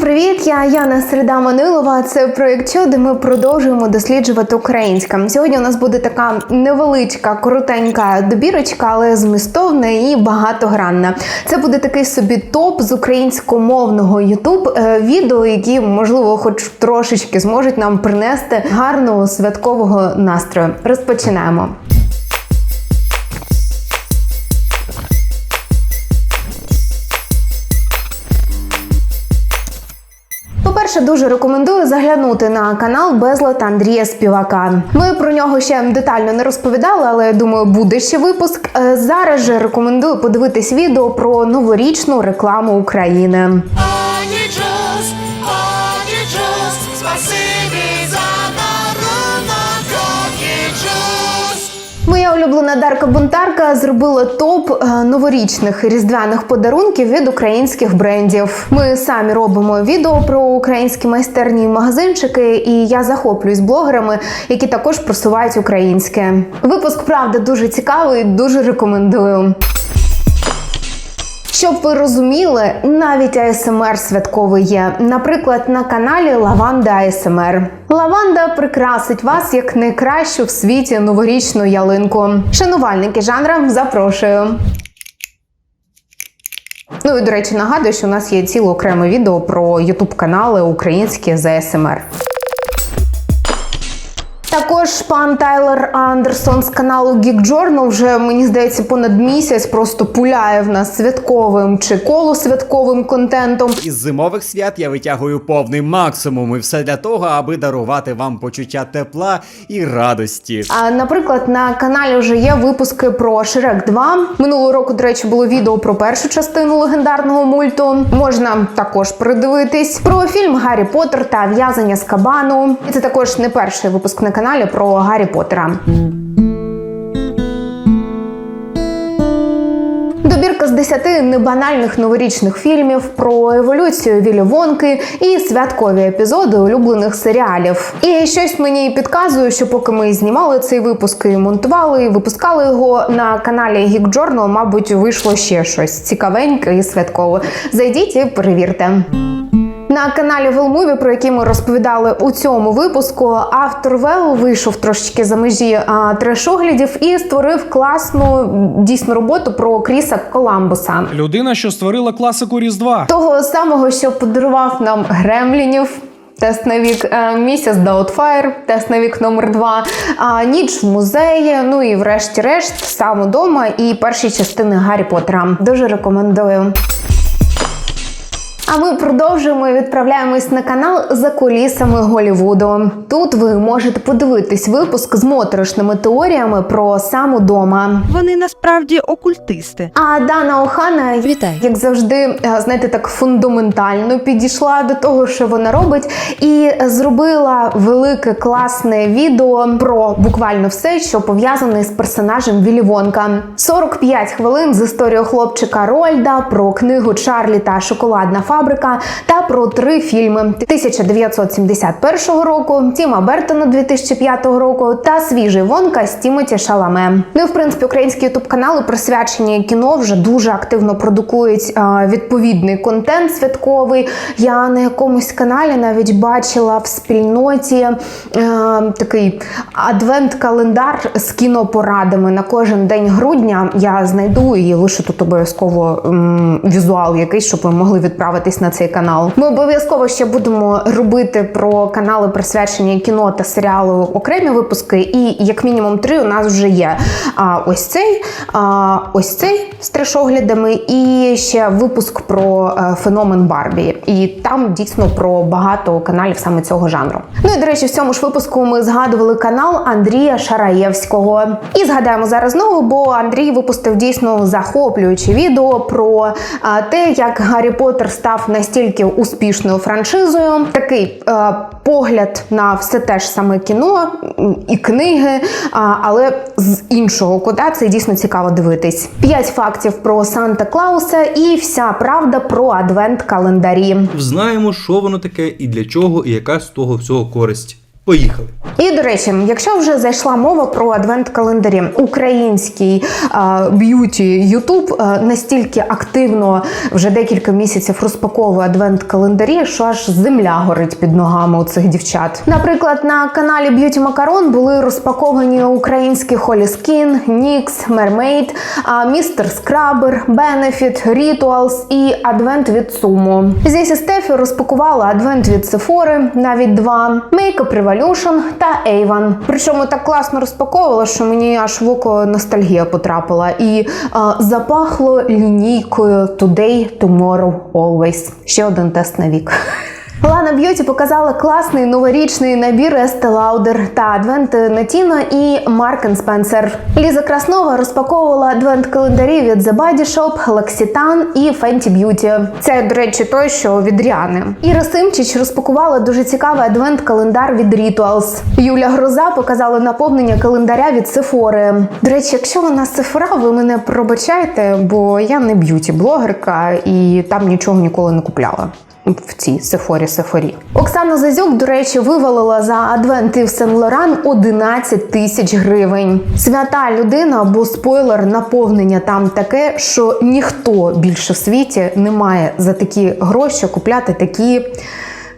привіт! Я Яна Середа Манилова. Це проєкт «Чо», де ми продовжуємо досліджувати українське. Сьогодні у нас буде така невеличка, коротенька добірочка, але змістовна і багатогранна. Це буде такий собі топ з українськомовного Ютуб е, відео, які можливо, хоч трошечки зможуть нам принести гарного святкового настрою. Розпочинаємо. По-перше, дуже рекомендую заглянути на канал Безлад Андрія Співака. Ми про нього ще детально не розповідали, але я думаю, буде ще випуск. Е, Зараз же рекомендую подивитись відео про новорічну рекламу України. Улюблена Дарка Бунтарка зробила топ е, новорічних різдвяних подарунків від українських брендів. Ми самі робимо відео про українські майстерні магазинчики, і я захоплююсь блогерами, які також просувають українське. Випуск правда дуже цікавий, дуже рекомендую. Щоб ви розуміли, навіть АСМР святковий є. Наприклад, на каналі Лаванда АСМР. Лаванда прикрасить вас як найкращу в світі новорічну ялинку. Шанувальники жанра запрошую. Ну і до речі, нагадую, що у нас є ціле окреме відео про ютуб канали українські з АСМР. Також пан Тайлер Андерсон з каналу Geek Journal вже мені здається понад місяць просто пуляє в нас святковим чи колосвятковим контентом. Із зимових свят я витягую повний максимум, і все для того, аби дарувати вам почуття тепла і радості. А, наприклад, на каналі вже є випуски про Шрек 2. Минулого року, до речі, було відео про першу частину легендарного мульту. Можна також придивитись про фільм Гаррі Поттер та в'язання з кабану. І це також не перший випуск на каналі про Гаррі Поттера. Добірка з 10 небанальних новорічних фільмів про еволюцію Вілі Вонки і святкові епізоди улюблених серіалів. І щось мені підказує, що поки ми знімали цей випуск і монтували, і випускали його на каналі Geek Journal, мабуть, вийшло ще щось цікавеньке і святкове. Зайдіть і перевірте. На каналі Велмуві, про який ми розповідали у цьому випуску, автор Вел вийшов трошечки за межі а, треш-оглядів і створив класну дійсно роботу про Кріса Коламбуса. Людина, що створила класику Різдва. Того самого, що подарував нам Гремлінів. Тест на вік е, місяць Даутфайр, тест на вік номер 2 ніч в музеї. Ну і врешті-решт сам удома і перші частини Гаррі Поттера. Дуже рекомендую. А ми продовжуємо і відправляємось на канал за кулісами Голівуду. Тут ви можете подивитись випуск з моторошними теоріями про сам удома. Вони насправді окультисти. А Дана Охана, Вітаю. як завжди, е, знаєте, так фундаментально підійшла до того, що вона робить, і зробила велике класне відео про буквально все, що пов'язане з персонажем Віллі Вонка. 45 хвилин з історією хлопчика Рольда, про книгу Чарлі та Шоколадна фабрика та про три фільми 1971 року, Тіма Бертона 2005 року та свіжий Вонка з Тімоті Шаламе. Ну і в принципі українські ютуб канали присвячені кіно вже дуже активно продукують а, відповідний контент святковий. Я на якомусь каналі навіть бачила в спільноті е, такий адвент-календар з кінопорадами на кожен день грудня. Я знайду і лише тут обов'язково візуал якийсь, щоб ви могли відправитись на цей канал. Ми обов'язково ще будемо робити про канали присвячені кіно та серіалу окремі випуски, і як мінімум три у нас вже є. А ось цей, а, ось цей з трешоглядами, і ще випуск про е, феномен Барбі. І там дійсно про багато каналів саме цього жанру. Ну і до речі, в цьому ж випуску ми згадували канал Андрія Шараєвського. І згадаємо зараз знову, бо Андрій випустив дійсно захоплююче відео про те, як Гаррі Поттер став настільки успішною франшизою. Такий е, погляд на все те ж саме кіно і книги, а, але з іншого кута це дійсно цікаво дивитись. П'ять фактів про Санта Клауса і вся правда про адвент календарі. Знаємо, що воно таке і для чого, і яка з того всього користь. Поїхали. І до речі, якщо вже зайшла мова про адвент-календарі, український б'юті Ютуб настільки активно вже декілька місяців розпаковує адвент-календарі, що аж земля горить під ногами у цих дівчат. Наприклад, на каналі Б'юті Макарон були розпаковані українські Холі Скін, Нікс, Мермейд, Містер Скрабер, Бенефіт, Ритуалс і Адвент від Sumo. Зісі Стефі розпакувала Адвент від Sephora, навіть два, Makeup Revolution та Avon. Причому так класно розпаковувала, що мені аж в око ностальгія потрапила. І а, запахло лінійкою Today, Tomorrow, Always. Ще один тест на вік. Лана Б'юті показала класний новорічний набір Estee Lauder та адвент Натіно і Mark Spencer. Ліза Краснова розпаковувала адвент-календарі від The Body Shop, L'Occitane і Fenty Beauty. Це, до речі, той, що від Ріани. Іра Симчич розпакувала дуже цікавий адвент-календар від Rituals. Юля Гроза показала наповнення календаря від Sephora. До речі, якщо вона Sephora, ви мене пробачайте, бо я не б'юті-блогерка і там нічого ніколи не купляла в цій Сефорі Сефорі. Оксана Зазюк, до речі, вивалила за адвент Ів Сен Лоран 11 тисяч гривень. Свята людина, бо спойлер, наповнення там таке, що ніхто більше в світі не має за такі гроші купляти такі.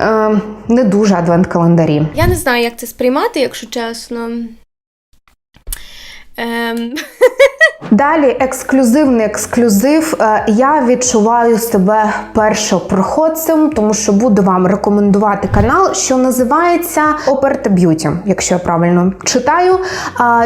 Е, не дуже адвент-календарі. Я не знаю, як це сприймати, якщо чесно. Ем... Далі ексклюзивний ексклюзив. Е, Я відчуваю себе першопроходцем, тому що буду вам рекомендувати канал, що називається Оперта Б'юті, якщо я правильно читаю.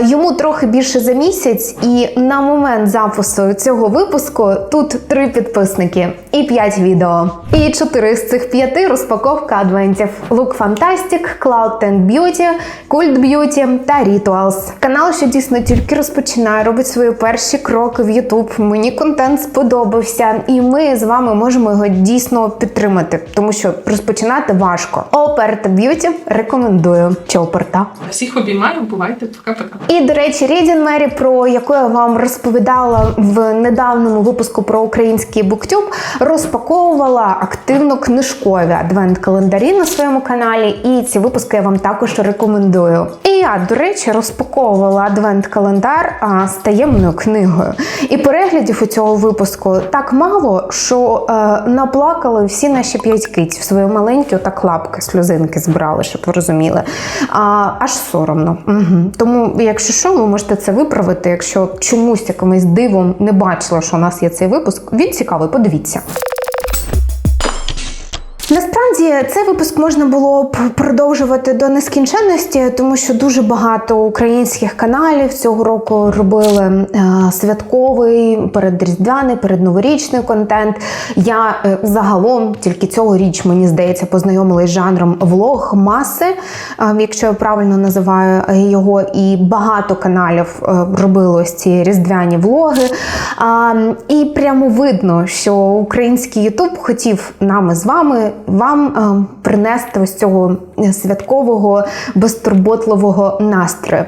Йому трохи більше за місяць, і на момент запису цього випуску тут три підписники і п'ять відео. І чотири з цих п'яти розпаковка адвентів: Look Fantastic, Cloud 10 Beauty, Cult Beauty та Rituals. Канал, що дійсно тільки розпочинає, робить свої перші кроки в YouTube. Мені контент сподобався, і ми з вами можемо його дійсно підтримати, тому що розпочинати важко. Оперта Б'юті рекомендую. Чи оперта? Всіх обіймаю, бувайте, пока-пока. І до речі, Рідін Мері, про яку я вам розповідала в недавньому випуску про український буктюб, розпаковувала активно книжкові адвент-календарі на своєму каналі. І ці випуски я вам також рекомендую. І я, до речі, розпаковувала адвент-календар а, з книгою. І переглядів у цього випуску так мало, що е, наплакали всі наші п'ять киць в свої маленькі отак лапки, сльозинки збирали, щоб ви розуміли. А, аж соромно. Угу. Тому, якщо що, ви можете це виправити. Якщо чомусь якимось дивом не бачила, що у нас є цей випуск, він цікавий, подивіться. Насправді цей випуск можна було б продовжувати до нескінченності, тому що дуже багато українських каналів цього року робили е, святковий, передріздвяний, передноворічний контент. Я е, загалом тільки цьогоріч, мені здається, познайомилась з жанром влог маси, е, якщо я правильно називаю його, і багато каналів робили ось ці різдвяні влоги. І прямо видно, що український Ютуб хотів нами з вами вам е, принести ось цього святкового безтурботливого настрою.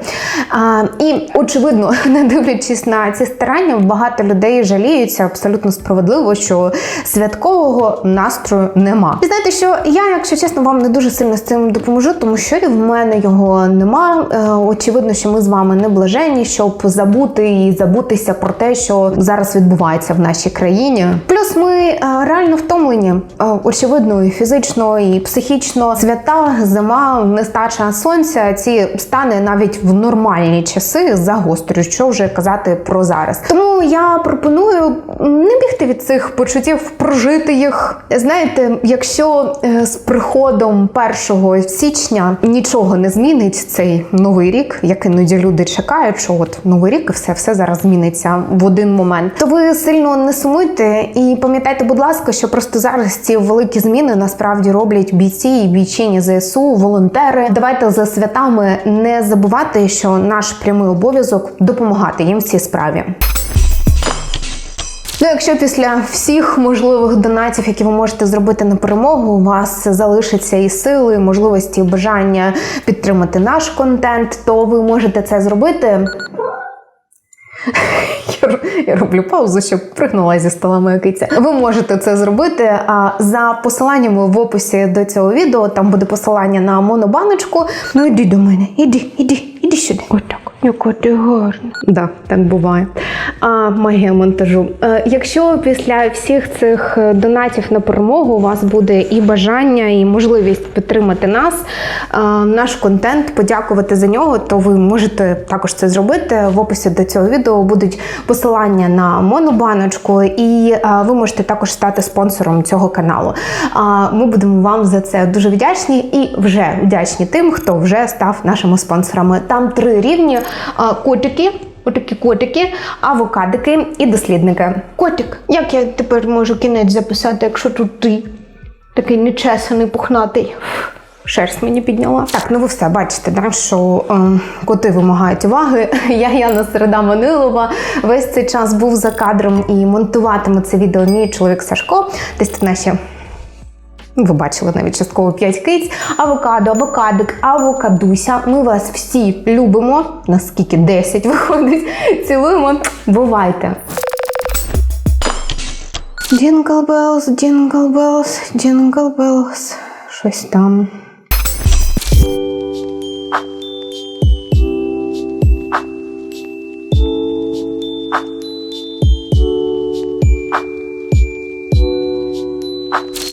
І очевидно, не дивлячись на ці старання, багато людей жаліються абсолютно справедливо, що святкового настрою нема. І знаєте, що я, якщо чесно, вам не дуже сильно з цим допоможу, тому що і в мене його нема. Е, очевидно, що ми з вами не блаженні, щоб забути і забутися про те, що зараз відбувається в нашій країні. Плюс ми е, реально втомлені, очевидно, і фізично, і психічно. Свята, зима, нестача сонця. Ці стани навіть в нормальні часи загострюють. Що вже казати про зараз. Тому я пропоную не бігти від цих почуттів, прожити їх. Знаєте, якщо е, з приходом 1 січня нічого не змінить цей новий рік, як іноді люди чекають, що от новий рік і все, все зараз зміниться в один момент. То ви сильно не сумуйте і пам'ятайте, будь ласка, що просто зараз ці великі зміни насправді роблять бійці і бійчині ЗСУ, волонтери. Давайте за святами не забувати, що наш прямий обов'язок допомагати їм в цій справі. Ну, якщо після всіх можливих донатів, які ви можете зробити на перемогу, у вас залишиться і сили, і можливості, і бажання підтримати наш контент, то ви можете це зробити. Я роблю паузу, щоб пригнула зі стола моя киця. Ви можете це зробити а, за посиланнями в описі до цього відео. Там буде посилання на монобаночку. Ну іди до мене, іди, іди, іди сюди. Отак. Яка ти гарна. Да, так буває. А, магія монтажу. Е, якщо після всіх цих е, донатів на перемогу у вас буде і бажання, і можливість підтримати нас, е, наш контент, подякувати за нього, то ви можете також це зробити. В описі до цього відео будуть посилання на монобаночку, і ви можете також стати спонсором цього каналу. Ми будемо вам за це дуже вдячні і вже вдячні тим, хто вже став нашими спонсорами. Там три рівні: котики. Отакі котики, авокадики і дослідники. Котик, як я тепер можу кінець записати, якщо тут ти такий нечесаний, пухнатий? Шерсть мені підняла. Так, ну ви все бачите, да, що е, коти вимагають уваги. Я Яна Середа Манилова. Весь цей час був за кадром і монтуватиме це відео мій чоловік Сашко. Десь тут наші ви бачили навіть частково 5 киць, авокадо, авокадик, авокадуся. Ми вас всі любимо. Наскільки 10 виходить. Цілуємо. Бувайте! Джингл белс, джингл белс, джингл белс. Щось там.